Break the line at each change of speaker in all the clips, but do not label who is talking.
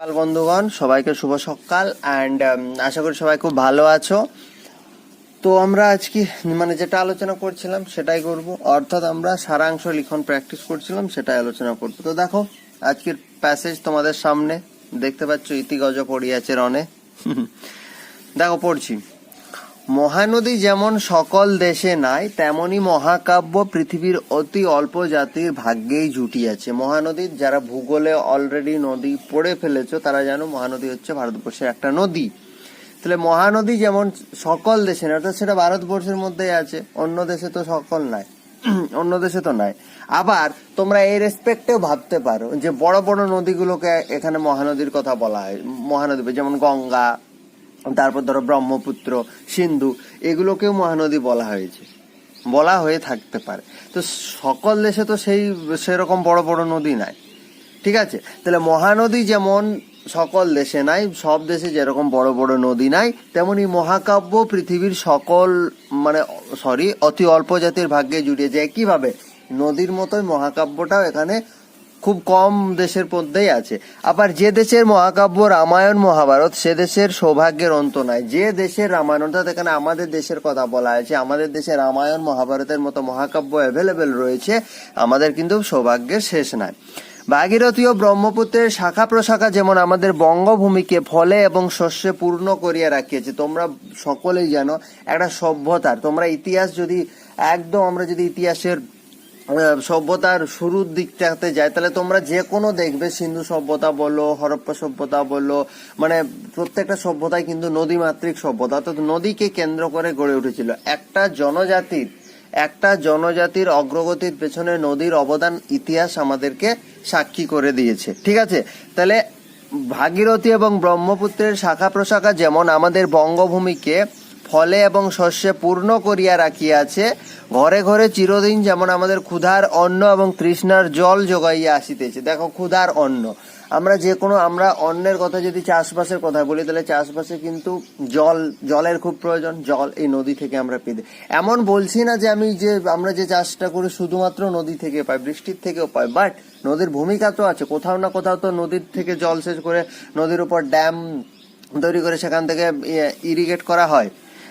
সকাল বন্ধুগণ, সবাইকে শুভ সকাল অ্যান্ড আশা করি সবাই খুব ভালো আছো। তো আমরা আজকে মানে যেটা আলোচনা করছিলাম সেটাই করব। অর্থাৎ আমরা সারাংশ লিখন প্র্যাকটিস করছিলাম, সেটাই আলোচনা করব। তো দেখো, আজকের প্যাসেজ তোমাদের সামনে। দেখতে পাচ্ছ ইতিগজ পড়িয়াছে রনে দেখো, পড়ছি। মহানদী যেমন সকল দেশে নাই, তেমনি মহাকাব্য পৃথিবীর অতি অল্প জাতির ভাগ্যেই জুটিয়াছে। মহানদীর যারা ভূগোলে অলরেডি নদী পড়ে ফেলেছ, তারা জানো মহানদী হচ্ছে ভারতবর্ষের একটা নদী। তাহলে মহানদী যেমন সকল দেশে না অর্থাৎ সেটা ভারতবর্ষের মধ্যেই আছে, অন্য দেশে তো সকল নাই, অন্য দেশে তো নাই। আবার তোমরা এই রেসপেক্টেও ভাবতে পারো যে বড় বড় নদীগুলোকে এখানে মহানদীর কথা বলা হয়। মহানদী যেমন গঙ্গা তারপর ধরো ব্রহ্মপুত্র, সিন্ধু, এগুলোকেও মহানদী বলা হয়েছে। বলা হয়ে থাকতে পারে। তো সকল দেশে তো সেই, সেরকম বড় বড় নদী নাই। ঠিক আছে? তাহলে মহানদী যেমন সকল দেশে নাই, সব দেশে যেরকম বড় বড় নদী নাই, তেমনি মহাকাব্য পৃথিবীর সকল মানে সরি অতি অল্প জাতির ভাগ্যে জুড়িয়ে যায়। কীভাবে? নদীর মতোই মহাকাব্যটাও এখানে খুব কম দেশের মধ্যেই আছে। আবার যে দেশের মহাকাব্য রামায়ণ, মহাভারত, সে দেশের সৌভাগ্যের অন্ত নাই। যে দেশের রামায়ণ, অর্থাৎ এখানে আমাদের দেশের কথা বলা হয়েছে, আমাদের দেশে রামায়ণ, মহাভারতের মতো মহাকাব্য অ্যাভেলেবেল রয়েছে, আমাদের কিন্তু সৌভাগ্যের শেষ নাই। ভাগীরথী ও ব্রহ্মপুত্রের শাখা প্রশাখা যেমন আমাদের বঙ্গভূমিকে ফলে এবং শস্যে পূর্ণ করিয়া রাখিয়েছে, তোমরা সকলেই জানো, একটা সভ্যতার। তোমরা ইতিহাস যদি, একদম আমরা যদি ইতিহাসের সভ্যতার শুরুর দিকটাতে যায় তাহলে তোমরা যে কোনো দেখবে, সিন্ধু সভ্যতা বলো, হরপ্পা সভ্যতা বলো মানে প্রত্যেকটা সভ্যতাই কিন্তু নদীমাতৃক সভ্যতা, অর্থাৎ নদীকে কেন্দ্র করে গড়ে উঠেছিল। একটা জনজাতির একটা জনজাতির অগ্রগতির পেছনে নদীর অবদান ইতিহাস আমাদেরকে সাক্ষী করে দিয়েছে। ঠিক আছে? তাহলে ভাগীরথী এবং ব্রহ্মপুত্রের শাখা প্রশাখা যেমন আমাদের বঙ্গভূমিকে ফলে এবং শস্যে পূর্ণ করিয়া রাখিয়াছে, ঘরে ঘরে চিরদিন যেমন আমাদের ক্ষুধার অন্ন এবং তৃষ্ণার জল যোগাইয়া আসিতেছে। দেখো, ক্ষুধার অন্ন। আমরা যে কোনো, আমরা অন্নের কথা যদি চাষবাসের কথা বলি, তাহলে চাষবাসে কিন্তু জল, জলের খুব প্রয়োজন, জল এই নদী থেকে আমরা পেতে এমন বলছি না যে আমি যে, আমরা যে চাষটা করি শুধুমাত্র নদী থেকে পাই, বৃষ্টির থেকেও পাই বাট নদীর ভূমিকা তো আছে। কোথাও না কোথাও তো নদীর থেকে জল সেচ করে নদীর উপর ড্যাম তৈরি করে সেখান থেকে ইরিগেট করা হয়।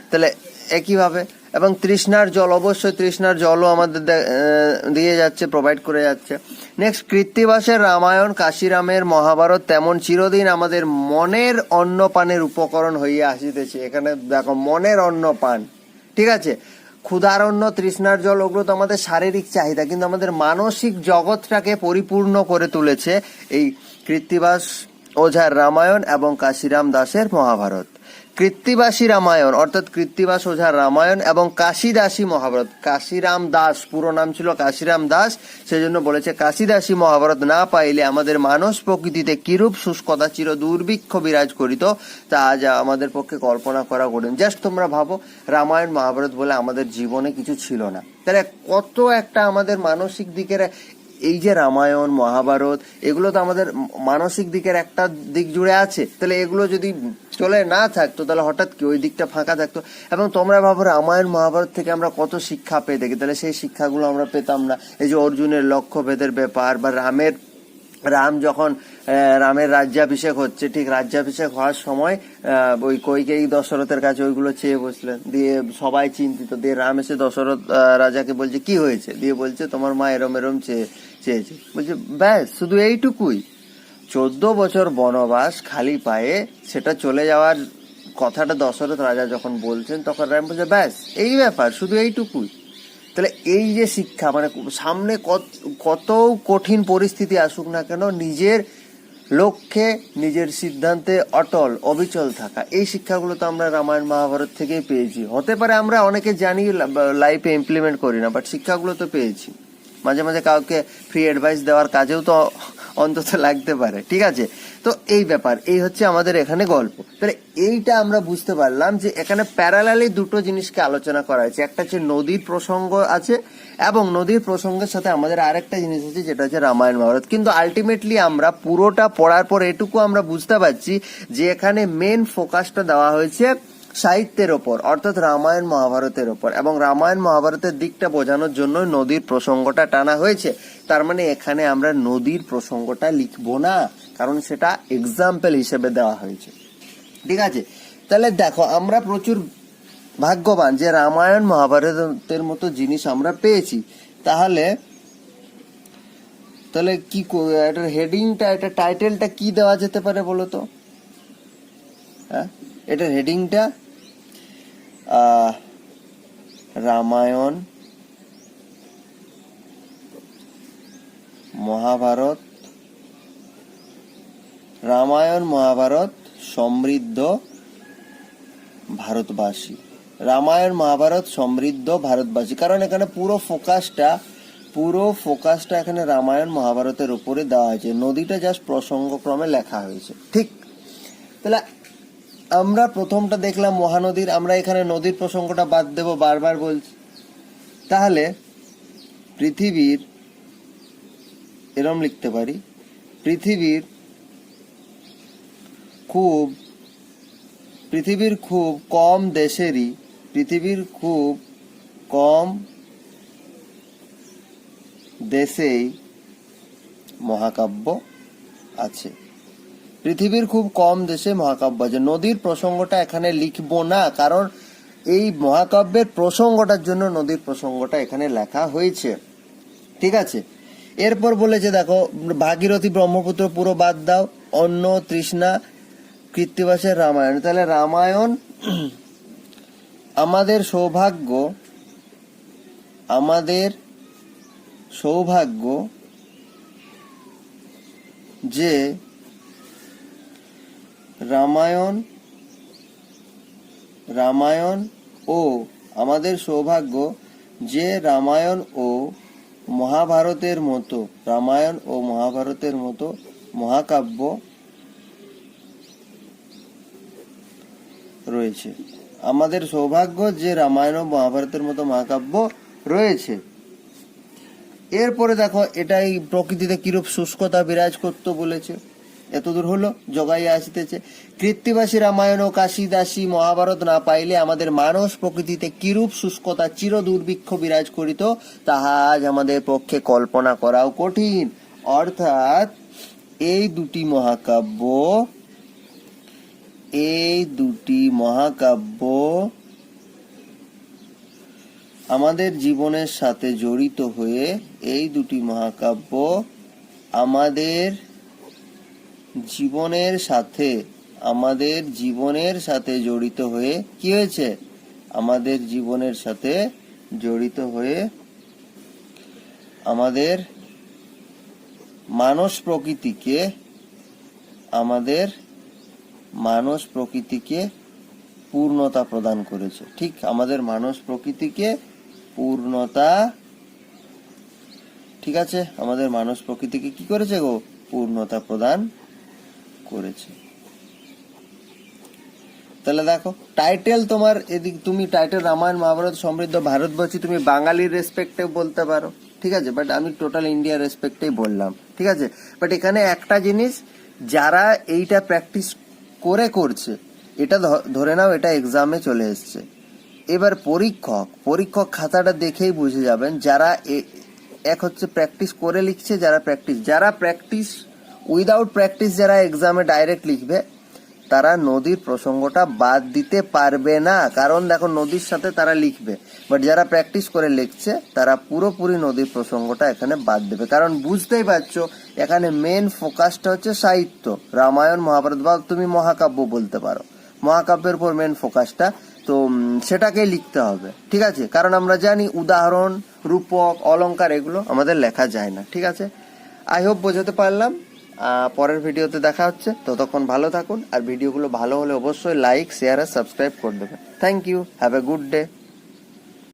তাহলে একইভাবে এবং তৃষ্ণার জল, অবশ্যই তৃষ্ণার জলও আমাদের দিয়ে যাচ্ছে প্রোভাইড করে যাচ্ছে। নেক্সট কৃত্তিবাসের রামায়ণ, কাশিরামের মহাভারত, তেমন চিরদিন আমাদের মনের অন্নপানের উপকরণ হইয়া আসিতেছে। এখানে দেখো, মনের অন্নপান, ঠিক আছে? ক্ষুধার অন্ন তৃষ্ণার জল, ওগুলো তো আমাদের শারীরিক চাহিদা, কিন্তু আমাদের মানসিক জগৎটাকে পরিপূর্ণ করে তুলেছে এই কৃত্তিবাস ওঝার রামায়ণ এবং কাশিরাম দাসের মহাভারত। কৃত্তিবাসী রামায়ণ, অর্থাৎ কৃত্তিবাস ওঝার রামায়ণ এবং কাশিদাসী মহাভারত। কাশিরাম দাস, পুরো নাম ছিল কাশিরাম দাস, সেজন্য বলেছে, কাশিদাসী মহাভারত না পাইলে আমাদের মানস প্রকৃতিতে কিরূপ শুষ্কতা চির দুর্ভিক্ষ বিরাজ করিত, তা আজ আমাদের পক্ষে কল্পনা করা কঠিন। জাস্ট তোমরা ভাবো, রামায়ণ, মহাভারত বলে আমাদের জীবনে কিছু ছিল না। তাহলে কত একটা আমাদের মানসিক দিকের এই যে রামায়ণ, মহাভারত, এগুলো তো আমাদের মানসিক দিকের একটা দিক জুড়ে আছে। তাহলে এগুলো যদি চলে না থাকতো, তাহলে হঠাৎ কি ওই দিকটা ফাঁকা থাকতো? এবং তোমরা ভাবো রামায়ণ, মহাভারত থেকে আমরা কত শিক্ষা পেয়ে থাকি, তাহলে সেই শিক্ষাগুলো আমরা পেতাম না। এই যে অর্জুনের লক্ষ্যভেদের ব্যাপার বা রামের রাম যখন রামের রাজ্যাভিষেক হচ্ছে, ঠিক রাজ্যাভিষেক হওয়ার সময় ওই কৈকেয়ী দশরথের কাছে ওইগুলো চেয়ে বসলেন। দিয়ে সবাই চিন্তিত, দিয়ে রাম এসে দশরথ রাজাকে বলছে, কি হয়েছে? দিয়ে বলছে, তোমার মা এরম এরম চেয়ে, চেয়েছে। বলছে, ব্যাস, শুধু এইটুকুই। চোদ্দ বছর বনবাস, খালি পায়ে সেটা চলে যাওয়ার কথাটা দশরথ রাজা যখন বলছেন, তখন রাম বলছে, ব্যাস, এই ব্যাপার, শুধু এইটুকুই। তাহলে এই যে শিক্ষা মানে সামনে কত কঠিন পরিস্থিতি আসুক না কেন, নিজের লক্ষ্যে, নিজের সিদ্ধান্তে অটল, অবিচল থাকা, এই শিক্ষাগুলো তো আমরা রামায়ণ মহাভারত থেকেই পেয়েছি। হতে পারে আমরা অনেকে জানি লাইফে ইমপ্লিমেন্ট করি না বাট শিক্ষাগুলো তো পেয়েছি। মাঝে মাঝে কাউকে ফ্রি অ্যাডভাইস দেওয়ার কাজেও তো অন্তত লাগতে পারে, ঠিক আছে? তো এই ব্যাপার, এই হচ্ছে আমাদের এখানে গল্প। তাহলে এইটা আমরা বুঝতে পারলাম যে এখানে প্যারালালি দুটো জিনিসকে আলোচনা করা হয়েছে। একটা হচ্ছে নদীর প্রসঙ্গ আছে এবং নদীর প্রসঙ্গের সাথে আমাদের আরেকটা জিনিস আছে, যেটা হচ্ছে রামায়ণ, মহাভারত। কিন্তু আলটিমেটলি আমরা পুরোটা পড়ার পর এটুকু আমরা বুঝতে পারছি যে এখানে মেন ফোকাসটা দেওয়া হয়েছে সাহিত্যের ওপর, অর্থাৎ রামায়ণ মহাভারতের ওপর। এবং রামায়ণ মহাভারতের দিকটা বোঝানোর জন্য নদীর প্রসঙ্গটা টানা হয়েছে। তার মানে এখানে আমরা নদীর প্রসঙ্গটা লিখব না, কারণ সেটা এক্সাম্পল হিসেবে দেওয়া হয়েছে। ঠিক আছে? তাহলে দেখো, আমরা প্রচুর ভাগ্যবান যে রামায়ণ মহাভারতের মতো জিনিস আমরা পেয়েছি। তাহলে তাহলে কি হেডিংটা এটা টাইটেলটা কি দেওয়া যেতে পারে বলো তো? হ্যাঁ? এটার হেডিংটা রামায়ণ, মহাভারত রামায়ণ, মহাভারত, সমৃদ্ধ ভারতবাসী। রামায়ণ, মহাভারত, সমৃদ্ধ ভারতবাসী। কারণ এখানে পুরো ফোকাসটা পুরো ফোকাসটা এখানে রামায়ণ, মহাভারতের উপরে দেওয়া হয়েছে। নদীটা জাস্ট প্রসঙ্গক্রমে লেখা হয়েছে। ঠিক? তাহলে আমরা প্রথমটা দেখলাম মহানদীর, আমরা এখানে নদীর প্রসঙ্গটা বাদ দেব, বারবার বলছি। তাহলে পৃথিবীর, এরম লিখতে পারি, পৃথিবীর খুব পৃথিবীর খুব কম দেশেরই, পৃথিবীর খুব কম দেশেই মহাকাব্য আছে। পৃথিবীর খুব কম দেশে মহাকাব্য আছে। নদীর প্রসঙ্গটা এখানে লিখব না, কারণ এই মহাকাব্যের প্রসঙ্গটার জন্য নদীর প্রসঙ্গটা এখানে লেখা হয়েছে। ঠিক আছে? এরপর বলেছে, দেখো, ভাগীরথী ব্রহ্মপুত্র পুরো বাদ দাও অন্য তৃষ্ণা, কৃত্তিবাসের রামায়ণ। তাহলে রামায়ণ আমাদের সৌভাগ্য আমাদের সৌভাগ্য যে রামায়ণ রামায়ণ ও আমাদের সৌভাগ্য যে রামায়ণ ও মহাভারতের মতো, রামায়ণ ও মহাভারতের মতো মহাকাব্য রয়েছে। আমাদের সৌভাগ্য যে রামায়ণ ও মহাভারতের মতো মহাকাব্য রয়েছে। এরপরে দেখো, এটাই প্রকৃতিতে কিরূপ শুষ্কতা বিরাজ করতো বলেছে। এতদূর হলো, জগাইয়া আসিতেছে। কৃত্তিবাসী রামায়ণ ও কাশিদাসী মহাভারত না পাইলে আমাদের মানস প্রকৃতিতে কিরূপ শুষ্কতা চির দুর্ভিক্ষ বিরাজ করিত, তাহা আজ আমাদের পক্ষে কল্পনা করাও কঠিন। অর্থাৎ, এই দুটি মহাকাব্য, এই দুটি মহাকাব্য আমাদের জীবনের সাথে জড়িত হয়ে, এই দুটি মহাকাব্য আমাদের জীবনের সাথে, আমাদের জীবনের সাথে জড়িত হয়ে কি হয়েছে? আমাদের জীবনের সাথে জড়িত হয়ে আমাদের মানস প্রকৃতিকে, আমাদের মানস প্রকৃতিকে পূর্ণতা প্রদান করেছে। ঠিক আমাদের মানস প্রকৃতিকে পূর্ণতা, ঠিক আছে? আমাদের মানস প্রকৃতিকে কি করেছে গো? পূর্ণতা প্রদান করেছে। তাহলে দেখো টাইটেল তোমার এদিক, তুমি টাইটেল রামায়ণ, মহাভারত সমৃদ্ধ ভারতবর্ষী, তুমি বাঙালির রেসপেক্টে বলতে পারো, ঠিক আছে? বাট আমি টোটাল ইন্ডিয়ার রেসপেক্টেই বললাম, ঠিক আছে? বাট এখানে একটা জিনিস, যারা এইটা প্র্যাকটিস করে করছে, এটা ধরে নাও এটা এক্সামে চলে এসছে। এবার পরীক্ষক পরীক্ষক খাতাটা দেখেই বুঝে যাবেন, যারা এক হচ্ছে প্র্যাকটিস করে লিখছে, যারা প্র্যাকটিস যারা প্র্যাকটিস উইদাউট প্র্যাকটিস যারা এক্সামে ডাইরেক্ট লিখবে, তারা নদীর প্রসঙ্গটা বাদ দিতে পারবে না। কারণ দেখো, নদীর সাথে তারা লিখবে। বাট যারা প্র্যাকটিস করে লিখছে, তারা পুরোপুরি নদীর প্রসঙ্গটা এখানে বাদ দেবে। কারণ বুঝতেই পারছ, এখানে মেন ফোকাসটা হচ্ছে সাহিত্য। রামায়ণ, মহাভারত বা তুমি মহাকাব্য বলতে পারো। মহাকাব্যের উপর মেন ফোকাসটা তো সেটাকেই লিখতে হবে। ঠিক আছে? কারণ আমরা জানি উদাহরণ, রূপক অলঙ্কার এগুলো আমাদের লেখা যায় না। ঠিক আছে? আই হোপ বোঝাতে পারলাম। পরের ভিডিওতে দেখা হচ্ছে। ততক্ষণ ভালো থাকুন, আর ভিডিওগুলো ভালো হলে অবশ্যই লাইক শেয়ার আর সাবস্ক্রাইব করে দেবেন। Thank you have a good day